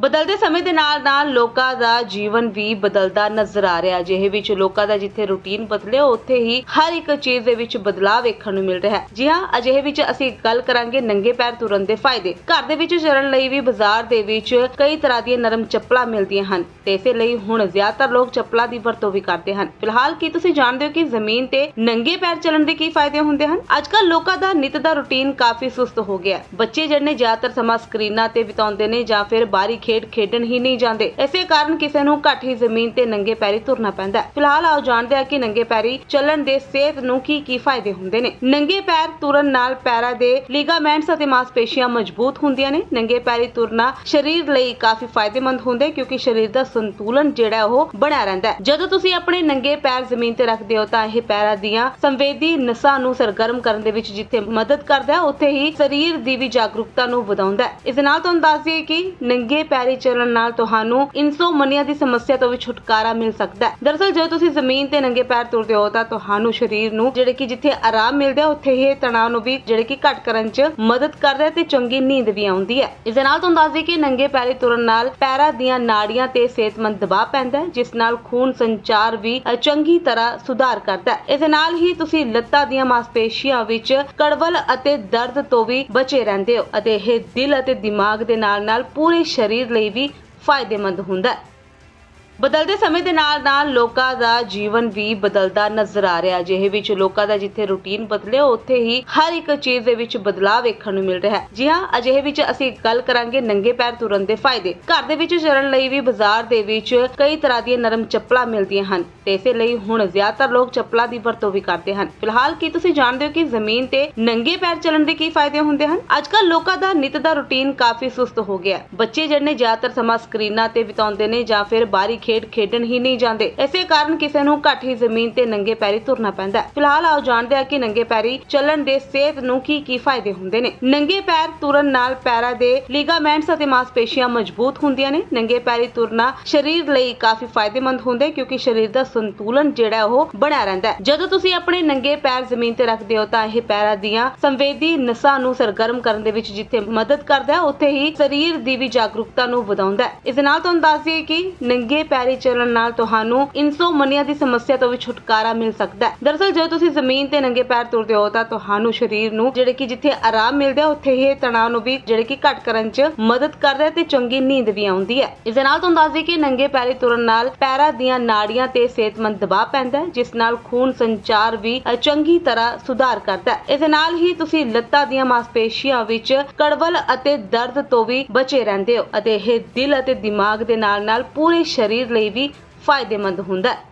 ਬਦਲਦੇ ਸਮੇਂ ਦੇ ਨਾਲ-ਨਾਲ ਲੋਕਾਂ ਦਾ ਜੀਵਨ ਵੀ ਬਦਲਦਾ ਨਜ਼ਰ ਆ ਰਿਹਾ। ਜਿਹੇ ਵਿੱਚ ਲੋਕਾਂ ਦਾ ਜਿੱਥੇ ਰੁਟੀਨ ਬਦਲਿਆ, ਉੱਥੇ ਹੀ ਹਰ ਇੱਕ ਚੀਜ਼ ਦੇ ਵਿੱਚ ਬਦਲਾਅ ਵੇਖਣ ਨੂੰ ਮਿਲ ਰਿਹਾ। ਹੈ ਜੀ ਹਾਂ, ਅਜਿਹੇ ਵਿੱਚ ਅਸੀਂ ਗੱਲ ਕਰਾਂਗੇ ਨੰਗੇ ਪੈਰ ਤੁਰਨ ਦੇ ਫਾਇਦੇ। ਘਰ ਦੇ ਵਿੱਚ ਚੱਲਣ ਲਈ ਵੀ ਬਾਜ਼ਾਰ ਦੇ ਵਿੱਚ ਕਈ ਤਰ੍ਹਾਂ ਦੀਆਂ ਨਰਮ ਚੱਪਲਾਂ ਮਿਲਦੀਆਂ ਹਨ ਤੇ ਇਸੇ ਲਈ ਹੁਣ ਜ਼ਿਆਦਾਤਰ ਲੋਕ ਚੱਪਲਾਂ ਦੀ ਵਰਤੋਂ ਵੀ ਕਰਦੇ ਹਨ। ਫਿਲਹਾਲ ਕੀ ਤੁਸੀਂ ਜਾਣਦੇ ਹੋ ਕਿ ਜ਼ਮੀਨ ਤੇ ਨੰਗੇ ਪੈਰ ਚੱਲਣ ਦੇ ਕੀ ਫਾਇਦੇ ਹੁੰਦੇ ਹਨ? ਅੱਜਕੱਲ ਲੋਕਾਂ ਦਾ ਨਿਤ ਦਾ ਰੁਟੀਨ ਕਾਫੀ ਸੁਸਤ ਹੋ ਗਿਆ। ਬੱਚੇ ਜਿਹੜੇ ਜ਼ਿਆਦਾਤਰ ਸਮਾਂ ਸਕਰੀਨਾਂ ਤੇ ਬਿਤਾਉਂਦੇ ਨੇ ਜਾਂ ਫਿਰ ਬਾਹਰੀ ਖੇਡ ਖੇਡਣ ਹੀ ਨਹੀਂ ਜਾਂਦੇ। ਇਸੇ ਕਾਰਨ ਕਿਸੇ ਨੂੰ ਘੱਟ ਹੀ ਜ਼ਮੀਨ ਤੇ ਨੰਗੇ ਪੈਰੀ ਤੁਰਨਾ ਪੈਂਦਾ ਹੈ। ਫਿਲਹਾਲ ਆਓ ਜਾਣਦੇ ਹਾਂ ਕਿ ਨੰਗੇ ਪੈਰੀ ਚੱਲਣ ਦੇ ਸਿਹਤ ਨੂੰ ਕੀ ਕੀ ਫਾਇਦੇ ਹੁੰਦੇ ਨੇ। ਨੰਗੇ ਪੈਰ ਤੁਰਨ ਨਾਲ ਪੈਰਾਂ ਦੇ ਲਿਗਾਮੈਂਟਸ ਅਤੇ ਮਾਸਪੇਸ਼ੀਆਂ ਮਜ਼ਬੂਤ ਹੁੰਦੀਆਂ ਨੇ। ਨੰਗੇ ਪੈਰੀ ਤੁਰਨਾ ਸਰੀਰ ਲਈ ਕਾਫੀ ਫਾਇਦੇਮੰਦ ਹੁੰਦਾ ਕਿਉਂਕਿ ਸਰੀਰ ਦਾ ਸੰਤੁਲਨ ਜਿਹੜਾ ਉਹ ਬਣਿਆ ਰਹਿੰਦਾ ਹੈ। ਜਦੋਂ ਤੁਸੀਂ ਆਪਣੇ ਨੰਗੇ ਪੈਰ ਜ਼ਮੀਨ ਤੇ ਰੱਖਦੇ ਹੋ, ਤਾਂ ਇਹ ਪੈਰਾਂ ਦੀਆਂ ਸੰਵੇਦੀ ਨਸਾਂ ਨੂੰ ਸਰਗਰਮ ਕਰਨ ਦੇ ਵਿੱਚ ਜਿੱਥੇ ਮਦਦ ਕਰਦਾ ਹੈ, ਉੱਥੇ ਹੀ ਸਰੀਰ ਦੀ ਵੀ ਜਾਗਰੂਕਤਾ ਨੂੰ ਵਧਾਉਂਦਾ ਹੈ। ਇਸ ਨਾਲ ਤੁਹਾਨੂੰ ਦੱਸ ਦਈਏ ਕਿ ਨੰਗੇ ਪੈਰੀ ਪੈਰੀ ਚੱਲਣ ਨਾਲ ਤੁਹਾਨੂੰ ਇਨਸੋਮਨੀਆ ਦੀ ਸਮੱਸਿਆ ਤੋਂ ਵੀ ਛੁਟਕਾਰਾ ਮਿਲ ਸਕਦਾ ਹੈ। ਦਰਅਸਲ, ਜਦੋਂ ਤੁਸੀਂ ਜ਼ਮੀਨ ਤੇ ਨੰਗੇ ਪੈਰ ਤੁਰਦੇ ਹੋ, ਤਾਂ ਤੁਹਾਨੂੰ ਸਰੀਰ ਨੂੰ ਜਿਹੜੇ ਕਿ ਜਿੱਥੇ ਆਰਾਮ ਮਿਲਦਾ ਉੱਥੇ ਹੀ ਤਣਾਅ ਨੂੰ ਵੀ ਜਿਹੜੇ ਕਿ ਘੱਟ ਕਰਨ 'ਚ ਮਦਦ ਕਰਦਾ ਹੈ ਤੇ ਚੰਗੀ ਨੀਂਦ ਵੀ ਆਉਂਦੀ ਹੈ। ਇਸ ਦੇ ਨਾਲ ਤੁਹਾਨੂੰ ਦੱਸ ਦਈਏ ਕਿ ਨੰਗੇ ਪੈਰੀ ਤੁਰਨ ਨਾਲ ਪੈਰਾਂ ਦੀਆਂ ਨਾੜੀਆਂ ਤੇ ਸਿਹਤਮੰਦ ਦਬਾਅ ਪੈਂਦਾ ਹੈ, ਜਿਸ ਨਾਲ ਖੂਨ ਸੰਚਾਰ ਵੀ ਚੰਗੀ ਤਰ੍ਹਾਂ ਸੁਧਾਰ ਕਰਦਾ ਹੈ। ਇਸ ਦੇ ਨਾਲ ਹੀ ਤੁਸੀਂ ਲੱਤਾਂ ਦੀਆਂ ਮਾਸਪੇਸ਼ੀਆਂ ਵਿੱਚ ਕੜਵਲ ਅਤੇ ਦਰਦ ਤੋਂ ਵੀ ਬਚੇ ਰਹਿੰਦੇ ਹੋ ਅਤੇ ਇਹ ਦਿਲ ਅਤੇ ਦਿਮਾਗ ਦੇ ਨਾਲ ਨਾਲ ਪੂਰੇ ਸਰੀਰ ਲਈ ਵੀ ਫਾਇਦੇਮੰਦ ਹੁੰਦਾ ਹੈ। ਬਦਲਦੇ ਸਮੇਂ ਦੇ ਨਾਲ-ਨਾਲ ਲੋਕਾਂ ਦਾ ਜੀਵਨ ਵੀ ਬਦਲਦਾ ਨਜ਼ਰ ਆ ਰਿਹਾ। ਜਿਹੇ ਵਿੱਚ ਲੋਕਾਂ ਦਾ ਜਿੱਥੇ ਰੁਟੀਨ ਬਦਲਿਆ, ਉੱਥੇ ਹੀ ਹਰ ਇੱਕ ਚੀਜ਼ ਦੇ ਵਿੱਚ ਬਦਲਾਅ ਵੇਖਣ ਨੂੰ ਮਿਲ ਰਿਹਾ। ਹੈ ਜੀ ਹਾਂ, ਅਜਿਹੇ ਵਿੱਚ ਅਸੀਂ ਗੱਲ ਕਰਾਂਗੇ ਨੰਗੇ ਪੈਰ ਤੁਰਨ ਦੇ ਫਾਇਦੇ। ਘਰ ਦੇ ਵਿੱਚ ਚੱਲਣ ਲਈ ਵੀ ਬਾਜ਼ਾਰ ਦੇ ਵਿੱਚ ਕਈ ਤਰ੍ਹਾਂ ਦੀਆਂ ਨਰਮ ਚੱਪਲਾਂ ਮਿਲਦੀਆਂ ਹਨ ਤੇ ਇਸੇ ਲਈ ਹੁਣ ਜ਼ਿਆਦਾਤਰ ਲੋਕ ਚੱਪਲਾਂ ਦੀ ਵਰਤੋਂ ਵੀ ਕਰਦੇ ਹਨ। ਫਿਲਹਾਲ ਕੀ ਤੁਸੀਂ ਜਾਣਦੇ ਹੋ ਕਿ ਜ਼ਮੀਨ ਤੇ ਨੰਗੇ ਪੈਰ ਚੱਲਣ ਦੇ ਕੀ ਫਾਇਦੇ ਹੁੰਦੇ ਹਨ? ਅੱਜਕੱਲ ਲੋਕਾਂ ਦਾ ਨਿਤ ਦਾ ਰੁਟੀਨ ਕਾਫੀ ਸੁਸਤ ਹੋ ਗਿਆ। ਬੱਚੇ ਜਿਹੜੇ ਜ਼ਿਆਦਾਤਰ ਸਮਾਂ ਸਕਰੀਨਾਂ ਤੇ ਬਿਤਾਉਂਦੇ ਨੇ ਜਾਂ ਫਿਰ ਬਾਹਰੀ ਖੇਡ ਖੇਡਣ ਹੀ ਨਹੀਂ ਜਾਂਦੇ। ਇਸੇ ਕਾਰਨ ਕਿਸੇ ਨੂੰ ਘੱਟ ਹੀ ਜ਼ਮੀਨ ਤੇ ਨੰਗੇ ਪੈਰੀ ਤੁਰਨਾ ਪੈਂਦਾ ਹੈ। ਫਿਲਹਾਲ ਆਓ ਜਾਣਦੇ ਹਾਂ ਕਿ ਨੰਗੇ ਪੈਰੀ ਚੱਲਣ ਦੇ ਸਿਹਤ ਨੂੰ ਕੀ ਕੀ ਫਾਇਦੇ ਹੁੰਦੇ ਨੇ। ਨੰਗੇ ਪੈਰ ਤੁਰਨ ਨਾਲ ਪੈਰਾਂ ਦੇ ਲਿਗਾਮੈਂਟਸ ਅਤੇ ਮਾਸਪੇਸ਼ੀਆਂ ਮਜ਼ਬੂਤ ਹੁੰਦੀਆਂ ਨੇ। ਨੰਗੇ ਪੈਰੀ ਤੁਰਨਾ ਸਰੀਰ ਲਈ ਕਾਫੀ ਫਾਇਦੇਮੰਦ ਹੁੰਦਾ ਹੈ ਕਿਉਂਕਿ ਸਰੀਰ ਦਾ ਸੰਤੁਲਨ ਜਿਹੜਾ ਉਹ ਬਣਿਆ ਰਹਿੰਦਾ ਹੈ। ਜਦੋਂ ਤੁਸੀਂ ਆਪਣੇ ਨੰਗੇ ਪੈਰ ਜ਼ਮੀਨ ਤੇ ਰੱਖਦੇ ਹੋ, ਤਾਂ ਇਹ ਪੈਰਾਂ ਦੀਆਂ ਸੰਵੇਦੀ ਨਸਾਂ ਨੂੰ ਸਰਗਰਮ ਕਰਨ ਦੇ ਵਿੱਚ ਜਿੱਥੇ ਮਦਦ ਕਰਦਾ ਹੈ, ਉੱਥੇ ਹੀ ਸਰੀਰ ਦੀ ਵੀ ਜਾਗਰੂਕਤਾ ਨੂੰ ਵਧਾਉਂਦਾ ਹੈ। ਇਸ ਨਾਲ ਤੁਹਾਨੂੰ ਦੱਸ ਦਈਏ ਕਿ ਨੰਗੇ ਪੈਰੀ ਪੈਰੀ ਚੱਲਣ ਨਾਲ ਤੁਹਾਨੂੰ ਇਨਸੋਮਨੀਆ ਦੀ ਸਮੱਸਿਆ ਤੋਂ ਵੀ ਛੁਟਕਾਰਾ ਮਿਲ ਸਕਦਾ ਹੈ। ਦਰਅਸਲ, ਜਦੋਂ ਤੁਸੀਂ ਜ਼ਮੀਨ ਤੇ ਨੰਗੇ ਪੈਰ ਤੁਰਦੇ ਹੋ, ਤਾਂ ਤੁਹਾਨੂੰ ਸਰੀਰ ਨੂੰ ਜਿਹੜੇ ਕਿ ਜਿੱਥੇ ਆਰਾਮ ਮਿਲਦਾ ਉੱਥੇ ਹੀ ਤਣਾਅ ਨੂੰ ਵੀ ਜਿਹੜੇ ਕਿ ਘੱਟ ਕਰਨ 'ਚ ਮਦਦ ਕਰਦਾ ਹੈ ਤੇ ਚੰਗੀ ਨੀਂਦ ਵੀ ਆਉਂਦੀ ਹੈ। ਇਸ ਦੇ ਨਾਲ ਤੁਹਾਨੂੰ ਦੱਸ ਦਈਏ ਕਿ ਨੰਗੇ ਪੈਰੀ ਤੁਰਨ ਨਾਲ ਪੈਰਾਂ ਦੀਆਂ ਨਾੜੀਆਂ ਤੇ ਸਿਹਤਮੰਦ ਦਬਾਅ ਪੈਂਦਾ ਹੈ, ਜਿਸ ਨਾਲ ਖੂਨ ਸੰਚਾਰ ਵੀ ਚੰਗੀ ਤਰ੍ਹਾਂ ਸੁਧਾਰ ਕਰਦਾ ਹੈ। ਇਸ ਦੇ ਨਾਲ ਹੀ ਤੁਸੀਂ ਲੱਤਾਂ ਦੀਆਂ ਮਾਸਪੇਸ਼ੀਆਂ ਵਿੱਚ ਕੜਵਲ ਅਤੇ ਦਰਦ ਤੋਂ ਵੀ ਬਚੇ ਰਹਿੰਦੇ ਹੋ ਅਤੇ ਇਹ ਦਿਲ ਅਤੇ ਦਿਮਾਗ ਦੇ ਨਾਲ ਨਾਲ ਪੂਰੇ ਸਰੀਰ ਲਈ ਵੀ ਫਾਇਦੇਮੰਦ ਹੁੰਦਾ ਹੈ।